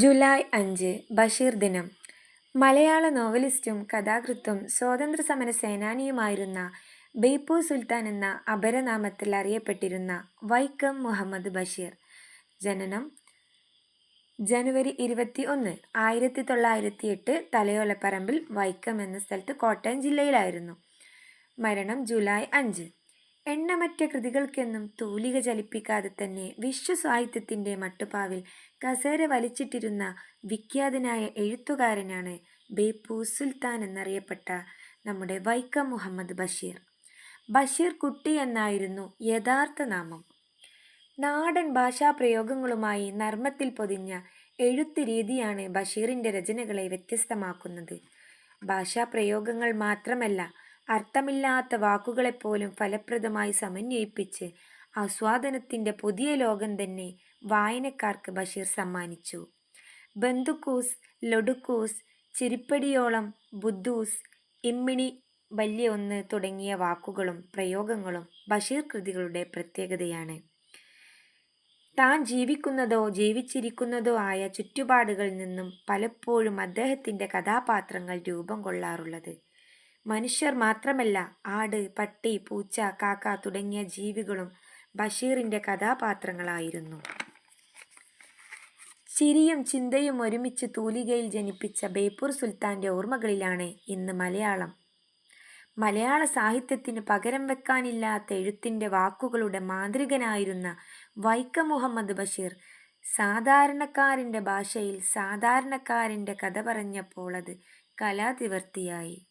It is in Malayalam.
ജൂലൈ അഞ്ച് ബഷീർ ദിനം. മലയാള നോവലിസ്റ്റും കഥാകൃത്തും സ്വാതന്ത്ര്യസമര സേനാനിയുമായിരുന്ന ബേപ്പൂർ സുൽത്താൻ എന്ന അപരനാമത്തിൽ അറിയപ്പെട്ടിരുന്ന വൈക്കം മുഹമ്മദ് ബഷീർ. ജനനം ജനുവരി ഇരുപത്തി ഒന്ന് ആയിരത്തി തൊള്ളായിരത്തി എട്ട് തലയോലപ്പറമ്പിൽ വൈക്കം എന്ന സ്ഥലത്ത് കോട്ടയം ജില്ലയിലായിരുന്നു. മരണം ജൂലൈ അഞ്ച്. എണ്ണമറ്റ കൃതികൾക്കെന്നും തൂലിക ചലിപ്പിക്കാതെ തന്നെ വിശ്വസാഹിത്യത്തിന്റെ മട്ടുപാവിൽ കസേര വലിച്ചിട്ടിരുന്ന വിഖ്യാതനായ എഴുത്തുകാരനാണ് ബേപ്പൂ സുൽത്താൻ എന്നറിയപ്പെട്ട നമ്മുടെ വൈക്കം മുഹമ്മദ് ബഷീർ. ബഷീർ കുട്ടി എന്നായിരുന്നു യഥാർത്ഥ നാമം. നാടൻ ഭാഷാ പ്രയോഗങ്ങളുമായി നർമ്മത്തിൽ പൊതിഞ്ഞ എഴുത്ത് രീതിയാണ് ബഷീറിന്റെ രചനകളെ വ്യത്യസ്തമാക്കുന്നത്. ഭാഷാ പ്രയോഗങ്ങൾ മാത്രമല്ല അർത്ഥമില്ലാത്ത വാക്കുകളെപ്പോലും ഫലപ്രദമായി സമന്വയിപ്പിച്ച് ആസ്വാദനത്തിന്റെ പുതിയ ലോകം തന്നെ വായനക്കാർക്ക് ബഷീർ സമ്മാനിച്ചു. ബന്ധുക്കൂസ് ലൊടുക്കൂസ് ചിരിപ്പടിയോളം ബുദ്ധൂസ് ഇമ്മിണി വലിയ ഒന്ന് തുടങ്ങിയ വാക്കുകളും പ്രയോഗങ്ങളും ബഷീർ കൃതികളുടെ പ്രത്യേകതയാണ്. താൻ ജീവിക്കുന്നതോ ജീവിച്ചിരിക്കുന്നതോ ആയ ചുറ്റുപാടുകളിൽ നിന്നും പലപ്പോഴും അദ്ദേഹത്തിന്റെ കഥാപാത്രങ്ങൾ രൂപം കൊള്ളാറുള്ളത്. മനുഷ്യർ മാത്രമല്ല ആട് പട്ടി പൂച്ച കാക്ക തുടങ്ങിയ ജീവികളും ബഷീറിന്റെ കഥാപാത്രങ്ങളായിരുന്നു. ചിരിയും ചിന്തയും ഒരുമിച്ച് തൂലികയിൽ ജനിപ്പിച്ച ബേപ്പൂർ സുൽത്താന്റെ ഓർമ്മകളിലാണ് ഇന്ന് മലയാളം. മലയാള സാഹിത്യത്തിന് പകരം വെക്കാനില്ലാത്ത എഴുത്തിന്റെ വാക്കുകളുടെ മാന്ത്രികനായിരുന്ന വൈക്കം മുഹമ്മദ് ബഷീർ സാധാരണക്കാരന്റെ ഭാഷയിൽ സാധാരണക്കാരന്റെ കഥ പറഞ്ഞപ്പോൾ അത് കലാതിവർത്തിയായി.